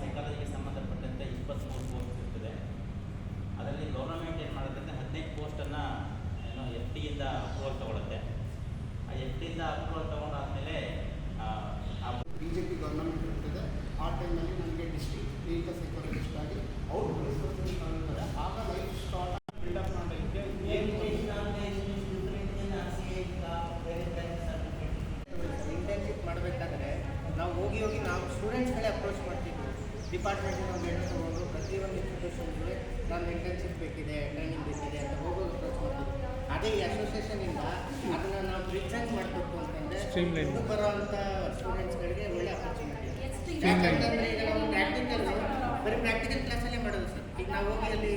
ಸೈಕಾಲಜಿಗೆ ಸಂಬಂಧಪಟ್ಟಂತೆ ಇಪ್ಪತ್ತ್ಮೂರು ಪೋಸ್ಟ್ ಇರ್ತದೆ. ಅದರಲ್ಲಿ ಗೌರ್ನಮೆಂಟ್ ಏನು ಮಾಡುತ್ತೆ ಅಂದರೆ ಹದಿನೈದು ಪೋಸ್ಟನ್ನು ಏನೋ ಎಫ್ ಟಿಯಿಂದ ಅಪ್ರೂವಲ್ ತೊಗೊಳುತ್ತೆ. ಆ ಎಫ್ ಟಿಯಿಂದ ಅಪ್ರೂವಲ್ ತೊಗೊಂಡಾದಮೇಲೆ ಬಿ ಜೆ ಪಿ ಗೌರ್ನಮೆಂಟ್ ಇರ್ತದೆ. ಆ ಟೈಮಲ್ಲಿ ನನಗೆ ಡಿಸ್ಟಿಕ್ ಕ್ಲಿನಿಕ ಸೈಕಾಲಜಿಸ್ಟ್ ಆಗಿ ಅವ್ರು ಆಗ ಲೈಫ್ ಸ್ಟಾರ್ಟ್ ಬಿಲ್ಡಪ್ ಮಾಡಲಿಕ್ಕೆ ಇಂಟರ್ನ್ಶಿಪ್ ಮಾಡಬೇಕಾದ್ರೆ ನಾವು ಹೋಗಿ ಹೋಗಿ ನಾವು ಸ್ಟೂಡೆಂಟ್ಸ್ಗಳೇ ಅಪ್ರೋಚ್ ಮಾಡ್ತೀವಿ. ಡಿಪಾರ್ಟ್ಮೆಂಟಿನ ಹೆಣ್ಣು ತೊಗೊಂಡು ಪ್ರತಿಯೊಂದು ಇನ್ಸ್ಟಿಟ್ಯೂಷನ್ಗೆ ನಾನು ಇಂಟರ್ನ್ಶಿಪ್ ಬೇಕಿದೆ ಟ್ರೈನಿಂಗ್ ಬೇಕಿದೆ ಅಂತ ಹೋಗೋದು ಮಾಡ್ತಿದ್ವಿ ಅದೇ ಈ ಅಸೋಸಿಯೇಷನಿಂದ ಅದನ್ನು ನಾವು ಪ್ರಿಸೆಂಟ್ ಮಾಡಬೇಕು ಅಂತಂದರೆ ಮುಂದೆ ಬರೋವಂಥ ಸ್ಟೂಡೆಂಟ್ಸ್ಗಳಿಗೆ ಒಳ್ಳೆ ಅಪರ್ಚುನಿಟಿ ಯಾಕಂತಂದರೆ ಈಗ ನಾವು ಪ್ರಾಕ್ಟಿಕಲ್ ಬರೀ ಪ್ರಾಕ್ಟಿಕಲ್ ಕ್ಲಾಸಲ್ಲೇ ಮಾಡೋದು ಸರ್ ಈಗ ನಾವು ಹೋಗಿ ಅಲ್ಲಿ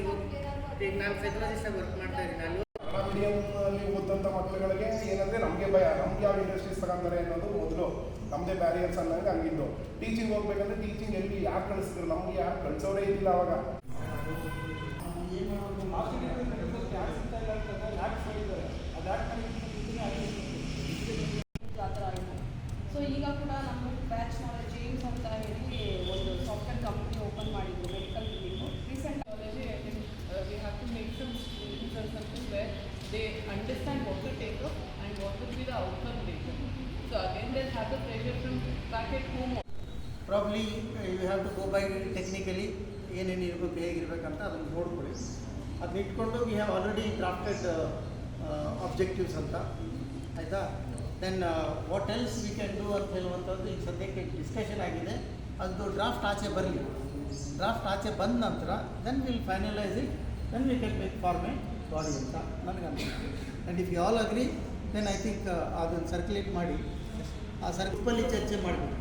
ಈಗ ನಾನು ಸೈಕಾಲಜಿಸ್ಟ್ ವರ್ಕ್ ಮಾಡ್ತಾ ಇದ್ದೀನಿ. ಅಲ್ಲಿ ಮೀಡಿಯಂನಲ್ಲಿ ಓದಂಥ ಮಕ್ಕಳುಗಳಿಗೆ ಏನಂದರೆ ನಮಗೆ ಭಯ, ನಮ್ಗೆ ಯಾವ ಇಂಡಸ್ಟ್ರೀಸ್ ತಗೊಂತಾರೆ ಅನ್ನೋದು ಮೊದಲು ನಮ್ಮದೇ ಬ್ಯಾರಿಯರ್ಸ್ ಅನ್ನಂಗೆ ಹಂಗಿದ್ದು. ಟೀಚಿಂಗ್ ಹೋಗ್ಬೇಕಂದ್ರೆ ಟೀಚಿಂಗ್ ಎಲ್ಲಿ ಯಾರು ಕಳಿಸಿದ್ರು, ನಮ್ಗೆ ಯಾರು ಕಳಿಸೋರೇ ಇಲ್ಲ ಅವಾಗ ಆ they understand what to take up and what will be the outcome later. So again, they'll have the pressure from back at home. Probably you have to go by technically ಏನೇನು ಇರಬೇಕು ಹೇಗಿರ್ಬೇಕಂತ ಅದನ್ನು ನೋಡ್ಕೊಳ್ಳಿ. ಅದನ್ನ ಇಟ್ಕೊಂಡು we have already crafted objectives ಅಂತ. ಆಯಿತಾ? Then what else we can do ಅಂತ ಹೇಳುವಂಥದ್ದು ಈಗ ಸದ್ಯಕ್ಕೆ ಡಿಸ್ಕಷನ್ ಆಗಿದೆ. ಅದು ಡ್ರಾಫ್ಟ್ ಆಚೆ ಬರಲಿ. ಡ್ರಾಫ್ಟ್ ಆಚೆ ಬಂದ ನಂತರ then will finalise it then we can make format body ಅಂತ ನನಗೆ ಅನಿಸುತ್ತೆ and if you all agree then I think ಅದನ್ನು ಸರ್ಕ್ಯುಲೇಟ್ ಮಾಡಿ. ಆ ಸರ್ಕಲ್ಲಿ ಚರ್ಚೆ ಮಾಡಬೇಕು.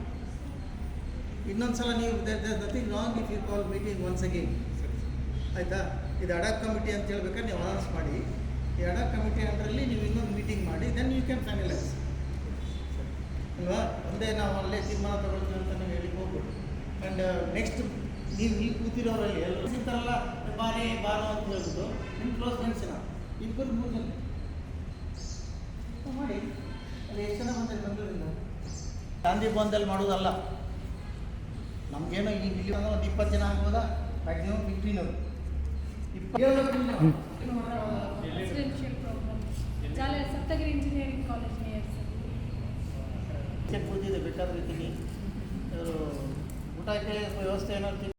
ಇನ್ನೊಂದು ಸಲ ನೀವು nothing wrong if you call meeting once again ಆಯಿತಾ? ಇದು ಅಡಾಕ್ ಕಮಿಟಿ ಅಂತ ಹೇಳ್ಬೇಕಾದ್ರೆ ನೀವು ಅನೌನ್ಸ್ ಮಾಡಿ. ಈ ಅಡಾಕ್ ಕಮಿಟಿ ಅಂಡರಲ್ಲಿ ನೀವು ಇನ್ನೊಂದು ಮೀಟಿಂಗ್ ಮಾಡಿ ದೆನ್ ಯು ಕ್ಯಾನ್ ಫೈನಲೈಸ್ ಅಲ್ವಾ? ಒಂದೇ ನಾವು ಅಲ್ಲೇ ತೀರ್ಮಾನ ತಗೊಳ್ತೀವಿ ಅಂತ ನಾವು ಹೇಳಿ ಹೋಗ್ಬೋದು ಆ್ಯಂಡ್ ನೆಕ್ಸ್ಟ್ ನೀವು ಇಲ್ಲಿ ಕೂತಿರೋರಲ್ಲಿ ಎಲ್ಲರೂ ಸಿಗ್ತಾರಲ್ಲ ಬಾರಿ ಬಾರೋ ಅಂತ ಹೇಳ್ಬಿಟ್ಟು ನಿಮ್ಮ ಕ್ಲೋಸ್ ಫ್ರೆಂಡ್ಸಿನ ಇಬ್ಬರು ಮೂರು ಜನ. ಮಾಡಿ ಅದು ಎಷ್ಟು ಜನ ಬಂದರೆ ಬೆಂಗಳೂರಿಂದ ಗಾಂಧಿ ಭವನದಲ್ಲಿ ಮಾಡೋದಲ್ಲ. ನಮಗೇನೋ ಈ ಇಲ್ಲಿ ಒಂದು ಇಪ್ಪತ್ತು ಜನ ಆಗ್ಬೋದಾ? ಮ್ಯಾಕ್ಸಿಮಮ್ ಫಿಫ್ಟೀನ್ ಅವರು. ರೆಸಿಡೆನ್ಷಿಯಲ್ ಪ್ರೋಗ್ರಾಮ್ ಜಾಲ ಸಪ್ತಗಿರಿ ಇಂಜಿನಿಯರಿಂಗ್ ಕಾಲೇಜ್ ನಿಯರ್ ಕೂತಿದೆ ಬೇಕಾದ್ರೆ ಇದ್ದೀನಿ ಇವರು ಊಟಕ್ಕೆ ವ್ಯವಸ್ಥೆ ಏನಾದ್ರು